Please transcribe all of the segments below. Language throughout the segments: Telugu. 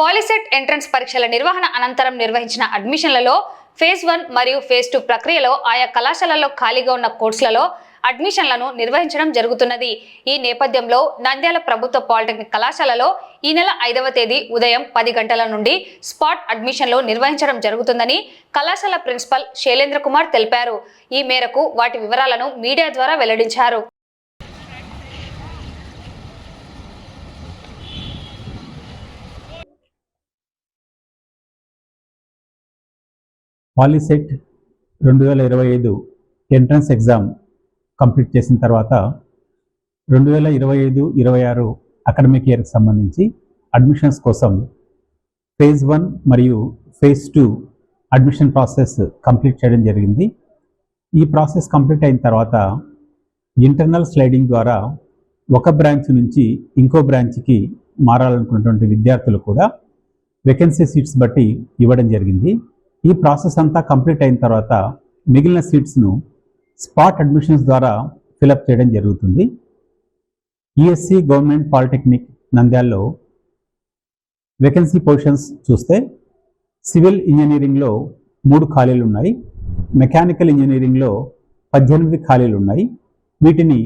పాలిసెట్ ఎంట్రన్స్ పరీక్షల నిర్వహణ అనంతరం నిర్వహించిన అడ్మిషన్లలో ఫేజ్ వన్ మరియు ఫేజ్ టూ ప్రక్రియలో ఆయా కళాశాలల్లో ఖాళీగా ఉన్న కోర్సులలో అడ్మిషన్లను నిర్వహించడం జరుగుతున్నది. ఈ నేపథ్యంలో నంద్యాల ప్రభుత్వ పాలిటెక్నిక్ కళాశాలలో ఈ నెల ఐదవ తేదీ ఉదయం పది గంటల నుండి స్పాట్ అడ్మిషన్లు నిర్వహించడం జరుగుతుందని కళాశాల ప్రిన్సిపల్ శైలేంద్ర కుమార్ తెలిపారు. ఈ మేరకు వాటి వివరాలను మీడియా ద్వారా వెల్లడించారు. పాలిసెట్ రెండు వేల ఇరవై ఐదు ఎంట్రన్స్ ఎగ్జామ్ కంప్లీట్ చేసిన తర్వాత రెండు వేల ఇరవై ఐదు ఇరవై ఆరు అకాడమిక్ ఇయర్కి సంబంధించి అడ్మిషన్స్ కోసం ఫేజ్ వన్ మరియు phase two admission process complete చేయడం జరిగింది. ఈ ప్రాసెస్ కంప్లీట్ అయిన తర్వాత ఇంటర్నల్ స్లైడింగ్ ద్వారా ఒక బ్రాంచ్ నుంచి ఇంకో బ్రాంచ్కి మారాలనుకున్నటువంటి విద్యార్థులు కూడా వేకెన్సీ సీట్స్ బట్టి ఇవ్వడం జరిగింది. ఈ ప్రాసెస్ అంతా కంప్లీట్ అయిన తర్వాత మిగిలిన సీట్స్ను స్పాట్ అడ్మిషన్స్ ద్వారా ఫిలప్ చేయడం జరుగుతుంది. ఈఎస్సి గవర్నమెంట్ పాలిటెక్నిక్ నంద్యాల్లో వేకెన్సీ పొజిషన్స్ చూస్తే సివిల్ ఇంజనీరింగ్లో మూడు ఖాళీలు ఉన్నాయి. మెకానికల్ ఇంజనీరింగ్లో పద్దెనిమిది ఖాళీలు ఉన్నాయి. వీటిని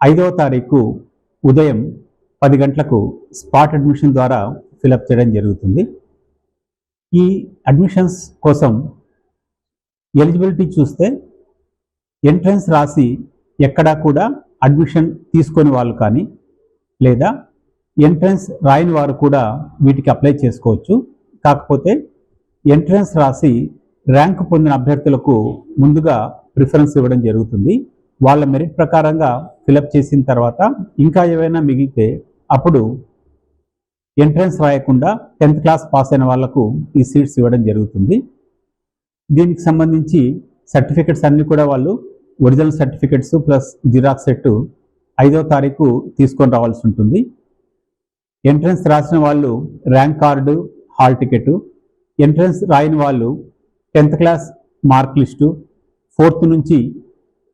ఐదవ తారీఖు ఉదయం పది గంటలకు స్పాట్ అడ్మిషన్ ద్వారా ఫిలప్ చేయడం జరుగుతుంది. ఈ అడ్మిషన్స్ కోసం ఎలిజిబిలిటీ చూస్తే ఎంట్రన్స్ రాసి ఎక్కడా కూడా అడ్మిషన్ తీసుకొని వాళ్ళు కానీ లేదా ఎంట్రన్స్ రాయని వారు కూడా వీటికి అప్లై చేసుకోవచ్చు. కాకపోతే ఎంట్రన్స్ రాసి ర్యాంక్ పొందిన అభ్యర్థులకు ముందుగా ప్రిఫరెన్స్ ఇవ్వడం జరుగుతుంది. వాళ్ళ మెరిట్ ప్రకారంగా ఫిలప్ చేసిన తర్వాత ఇంకా ఏవైనా మిగిలితే అప్పుడు ఎంట్రన్స్ రాయకుండా టెన్త్ క్లాస్ పాస్ అయిన వాళ్ళకు ఈ సీట్స్ ఇవ్వడం జరుగుతుంది. దీనికి సంబంధించి సర్టిఫికెట్స్ అన్నీ కూడా వాళ్ళు original certificates plus xerox set ఐదో తారీఖు తీసుకొని రావాల్సి ఉంటుంది. ఎంట్రన్స్ రాసిన వాళ్ళు rank card hall ticket entrance రాయని వాళ్ళు tenth class mark list fourth నుంచి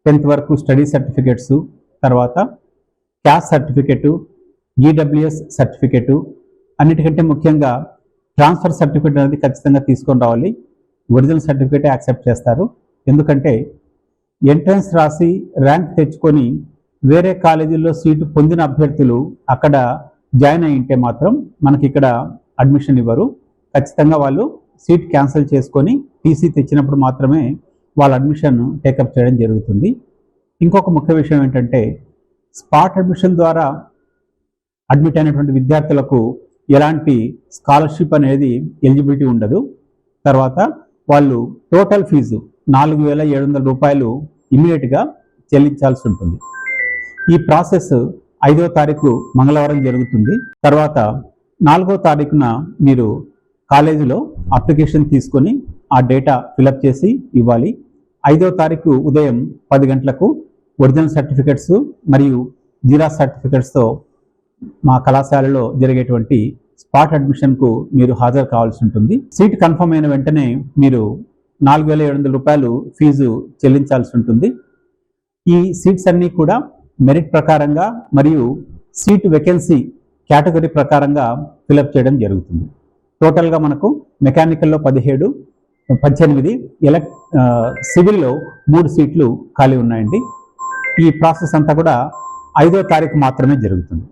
టెన్త్ వరకు స్టడీ సర్టిఫికెట్స్ తర్వాత క్యాస్ట్ సర్టిఫికెట్ ఈడబ్ల్యూఎస్ సర్టిఫికెట్ అన్నిటికంటే ముఖ్యంగా ట్రాన్స్ఫర్ సర్టిఫికేట్ అనేది ఖచ్చితంగా తీసుకొని రావాలి. ఒరిజినల్ సర్టిఫికేటే యాక్సెప్ట్ చేస్తారు. ఎందుకంటే ఎంట్రన్స్ రాసి ర్యాంక్ తెచ్చుకొని వేరే కాలేజీల్లో సీటు పొందిన అభ్యర్థులు అక్కడ జాయిన్ అయి ఉంటే మాత్రం మనకి ఇక్కడ అడ్మిషన్ ఇవ్వరు. ఖచ్చితంగా వాళ్ళు సీట్ క్యాన్సిల్ చేసుకొని టీసీ తెచ్చినప్పుడు మాత్రమే వాళ్ళ అడ్మిషన్ టేకప్ చేయడం జరుగుతుంది. ఇంకొక ముఖ్య విషయం ఏంటంటే స్పాట్ అడ్మిషన్ ద్వారా అడ్మిట్ అయినటువంటి విద్యార్థులకు ఎలాంటి స్కాలర్షిప్ అనేది ఎలిజిబిలిటీ ఉండదు. తర్వాత వాళ్ళు టోటల్ ఫీజు నాలుగు వేల ఏడు వందల రూపాయలు ఇమ్మీడియట్గా చెల్లించాల్సి ఉంటుంది. ఈ ప్రాసెస్ ఐదో తారీఖు మంగళవారం జరుగుతుంది. తర్వాత నాలుగో తారీఖున మీరు కాలేజీలో అప్లికేషన్ తీసుకొని ఆ డేటా ఫిలప్ చేసి ఇవ్వాలి. ఐదో తారీఖు ఉదయం పది గంటలకు ఒరిజినల్ సర్టిఫికెట్స్ మరియు జీరా సర్టిఫికెట్స్తో మా కళాశాలలో జరిగేటువంటి స్పాట్ అడ్మిషన్కు మీరు హాజరు కావాల్సి ఉంటుంది. సీట్ కన్ఫర్మ్ అయిన వెంటనే మీరు నాలుగు వేల ఏడు వందల రూపాయలు ఫీజు చెల్లించాల్సి ఉంటుంది. ఈ సీట్స్ అన్నీ కూడా మెరిట్ ప్రకారంగా మరియు సీట్ వెకెన్సీ కేటగిరీ ప్రకారంగా ఫిలప్ చేయడం జరుగుతుంది. టోటల్గా మనకు మెకానికల్లో పదిహేడు పద్దెనిమిది ఎలక్ సివిల్లో మూడు సీట్లు ఖాళీ ఉన్నాయండి. ఈ ప్రాసెస్ అంతా కూడా ఐదో తారీఖు మాత్రమే జరుగుతుంది.